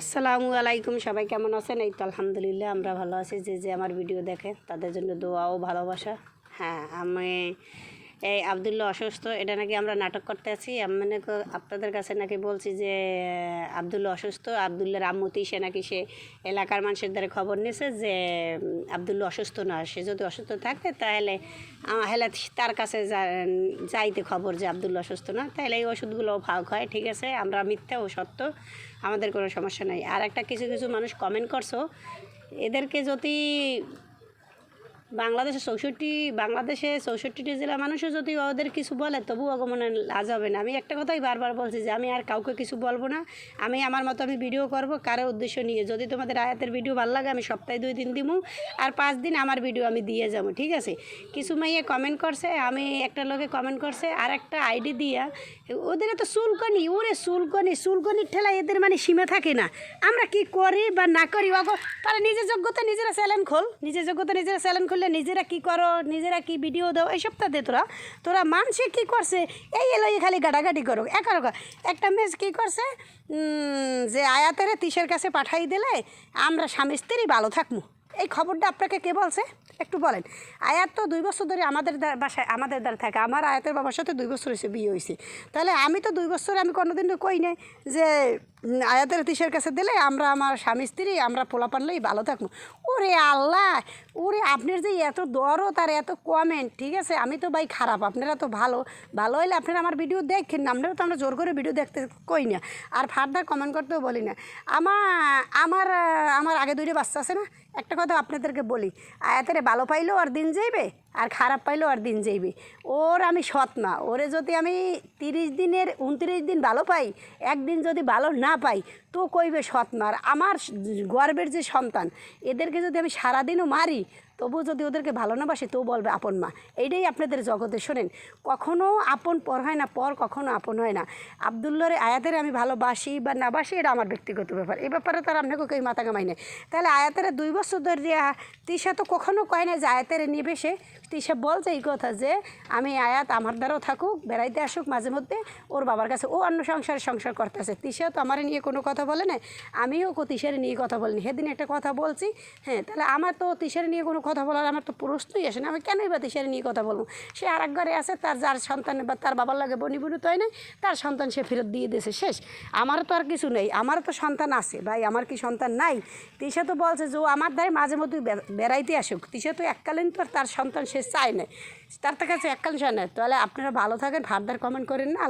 আসসালামু আলাইকুম, সবাই কেমন আছেন? এই তো আলহামদুলিল্লাহ, আমরা ভালো আছি। যে যে আমার ভিডিও দেখে, তাদের জন্য দোয়াও ভালোবাসা। হ্যাঁ আমি এই আবদুল্লা অসুস্থ, এটা নাকি আমরা নাটক করতে আছি। আমি মানে আপনাদের কাছে নাকি বলছি যে আবদুল্লা অসুস্থ আবদুল্লার আম্মুতি সে নাকি সে এলাকার মানুষের দ্বারা খবর নিয়েছে যে আবদুল্লা অসুস্থ না, সে যদি অসুস্থ থাকে তাহলে হেলে তার কাছে যাইতে খবর যে আবদুল্লা অসুস্থ না, তাহলে এই ওষুধগুলো ভাগ হয়, ঠিক আছে? আমরা মিথ্যা ও সত্য, আমাদের কোনো সমস্যা নাই। আর একটা কিছু কিছু মানুষ কমেন্ট করছ, এদেরকে যদি বাংলাদেশে চৌষট্টি, বাংলাদেশে চৌষট্টিটি জেলা মানুষও যদি ওদের কিছু বলে তবু ওগো মনে লাজ হবে না। আমি একটা কথাই বারবার বলছি যে, আমি আর কাউকে কিছু বলব না। আমি আমার মতো আমি ভিডিও করব, কারও উদ্দেশ্য নিয়ে। যদি তোমাদের আয়াতের ভিডিও ভালো লাগে, আমি সপ্তাহে দুই দিন দিমু। আর পাঁচ দিন আমার ভিডিও আমি দিয়ে যাব, ঠিক আছে? কিছু মাইয়ে কমেন্ট করছে, আমি একটা লোকে কমেন্ট করছে, আর একটা আইডি দিয়া, ওদের তো চুলকনি, ওরে চুলকনি চুলকনির ঠেলা এদের মানে সীমা থাকে না। আমরা কি করি বা না করি? ওগো, তারা নিজের যোগ্যতা নিজেরা চ্যালেঞ্জ খোল। নিজের যোগ্যতা নিজেরা চ্যালেঞ্জ খুললে নিজেরা কি করো? নিজেরা কি ভিডিও দাও? এইসব তাদের তোরা। তোরা মানুষে কি করছে? এই এলো, এই খালি গাড়াগাড়ি করো একার একটা মেজ কি করছে? যে আয়াতের তিসের কাছে পাঠাই দিলে আমরা স্বামী স্ত্রী ভালো থাকব এই খবরটা আপনাকে কে বলছে? একটু বলেন। আয়াত তো দুই বছর ধরে আমাদের বাসায় আমাদের দ্বারা থাকে। আমার আয়াতের বাবার সাথে দুই বছর হয়েছে, বিয়ে হয়েছে। তাহলে আমি তো দুই বছর আমি কোনোদিন কই নাই যে আয়াতের তিসের কাছে দিলে আমরা আমার স্বামী, স্ত্রী, আমরা পোলা পানলেই ভালো থাকব ওরে আল্লাহ, ওরে আপনার যে এত দরদ আর এত কমেন্ট ঠিক আছে? আমি তো ভাই খারাপ, আপনারা তো ভালো। ভালো হইলে আপনারা আমার ভিডিও দেখেন না, আপনারা তো আমরা জোর করে ভিডিও দেখতে কই না। আর ফার্দার কমেন্ট করতেও বলি না। আমার আমার আমার আগে দুইটা বাচ্চা আছে না? একটা কথা আপনাদেরকে বলি, আয়াতেরে ভালো পাইলেও আর দিন যাইবে? আর খারাপ পাইলেও আর দিন যাইবে। ওর আমি সৎ না। ওরে যদি আমি তিরিশ দিনের, উনত্রিশ দিন ভালো পাই, একদিন যদি ভালো না পাই, তো কইবে সৎ না। আর আমার গর্বের যে সন্তান, এদেরকে যদি আমি সারাদিনও মারি তবু যদি ওদেরকে ভালো না বাসে, তো বলবে আপন মা। এইটাই আপনাদের জগতে, শোনেন। কখনো আপন পর হয় না, পর কখনো আপন হয় না। আবদুল্লারে আয়াতের আমি ভালোবাসি বা না বাসি, এটা আমার ব্যক্তিগত ব্যাপার। এই ব্যাপারে তার আপনাকে কেউ মাথা কামাই নেই। তাহলে আয়াতের দুই বছর ধরে তিশা তো কখনো কয় না যে আয়াতের নিবে সে তিশা বলছে এই কথা যে, আমি আয়াত আমার দ্বারাও থাকুক, বেড়াইতে আসুক মাঝে মধ্যে, ওর বাবার কাছে ও অন্য সংসার সংসার করতেছে। তিশা তো আমার নিয়ে কোনো কথা বলে না আমিও কো তিশারে নিয়ে কথা বলিনি। সেদিন একটা কথা বলছি হ্যাঁ তাহলে আমার তো তিশারে নিয়ে কোনো কথা বলার আমার তো প্রশ্নই আসে না, আমি কেনই বা তিশারে নিয়ে কথা বলব? সে আর ঘরে আছে, তার যার সন্তান বা তার বাবার লাগে বনি বনি তো হয় না তার সন্তান সে ফেরত দিয়ে দিয়েছে, শেষ। আমার তো আর কিছু নেই, আমার তো সন্তান আছে, ভাই, আমার কি সন্তান নাই? তিশা তো বলছে যে ও আমার দ্বারা মাঝে মধ্যে বেড়াইতে আসুক। তিশা তো এককালীন তো আর তার সন্তান সে চায় না তার কাছে এককালীন চায় না তাহলে আপনারা ভালো থাকেন, ফার্দার কমেন্ট করেন না।